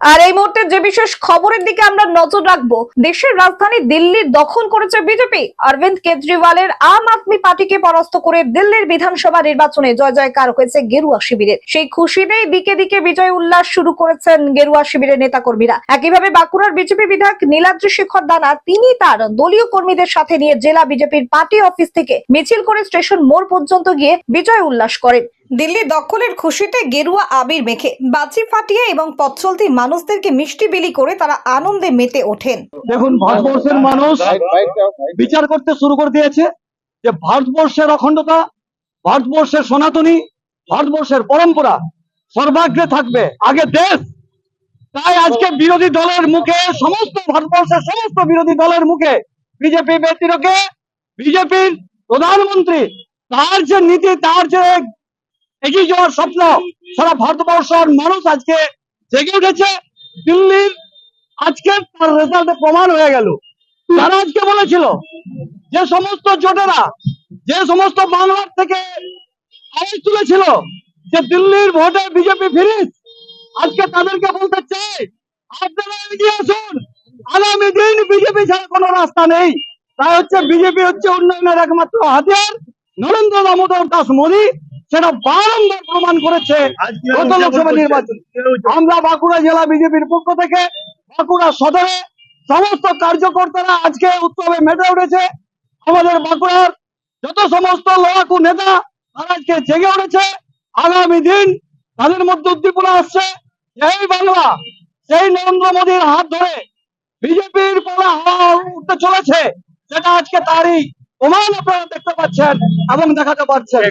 আর এই মুহূর্তে যে বিশেষ খবরের দিকে আমরা নজর রাখব, দেশের রাজধানী দিল্লির দখল করেছে বিজেপি। অরবিন্দ কেজরিওয়ালের আম আদমি পার্টিকে পরাস্ত করে দিল্লির বিধানসভা নির্বাচনে জয় জয়কার হয়েছে গেরুয়া শিবিরের। সেই খুশিতেই দিকে দিকে বিজয় উল্লাস শুরু করেছেন গেরুয়া শিবিরের নেতাকর্মীরা। একইভাবে বাঁকুড়ার বিজেপি বিধায়ক নীলাদ্রি শেখর দানা, তিনি তার দলীয় কর্মীদের সাথে নিয়ে জেলা বিজেপির পার্টি অফিস থেকে মিছিল করে স্টেশন মোড় পর্যন্ত গিয়ে বিজয় উল্লাস করেন। দিল্লি দখলের খুশিতে গেরুয়া আবির মেখে বাজি ফাটিয়ে এবং পথ চলতি মানুষদেরকে মিষ্টি বিলি করে তারা আনন্দে মেতে ওঠেন। দেখুন, ভারতবর্ষের মানুষ বিচার করতে শুরু করে দিয়েছে যে ভারতবর্ষের অখণ্ডতা, ভারতবর্ষের সনাতনী, ভারতবর্ষের পরম্পরা সর্বাগ্রে থাকবে। আগে দেশ, তাই আজকে বিরোধী দলের মুখে সমস্ত ভারতবর্ষের সমস্ত বিরোধী দলের মুখে বিজেপি ব্যক্তিরকে বিজেপির প্রধানমন্ত্রী, তার যে নীতি, তার যে এগিয়ে যাওয়ার স্বপ্ন। সারা ভারতবর্ষের মানুষ আজকে জেগে উঠেছে। দিল্লির আজকে তার রেজাল্টে প্রমাণ হয়ে গেল। তারা আজকে বলেছিল, যে সমস্ত জোটেরা, যে সমস্ত বাংলার থেকে আওয়াজ তুলেছিল যে দিল্লির ভোটে বিজেপি ফিরিস, আজকে তাদেরকে বলতে চাই, আপনারা এগিয়ে আসুন। আগামী দিন বিজেপি ছাড়া কোনো রাস্তা নেই। তাই হচ্ছে বিজেপি হচ্ছে উন্নয়নের একমাত্র হাতিয়ার। নরেন্দ্র দামোদর দাস মোদী সেটা বারংবার প্রমাণ করেছে গত লোকসভা নির্বাচন। আমরা বাঁকুড়া জেলা বিজেপির পক্ষ থেকে বাঁকুড়া সদরে সমস্ত কার্যকর্তারা আজকে উৎসবে মেতে উঠেছে। আমাদের বাঁকুড়ার যত সমস্ত লড়াকু নেতা তারা আজকে জেগে উঠেছে। আগামী দিন তাদের মধ্যে উদ্দীপনা আসছে। এই বাংলা সেই নরেন্দ্র মোদীর হাত ধরে বিজেপির পরে হাওয়া উঠতে চলেছে। সেটা আজকে তারই প্রমাণ আপনারা দেখতে পাচ্ছেন এবং দেখাতে পাচ্ছেন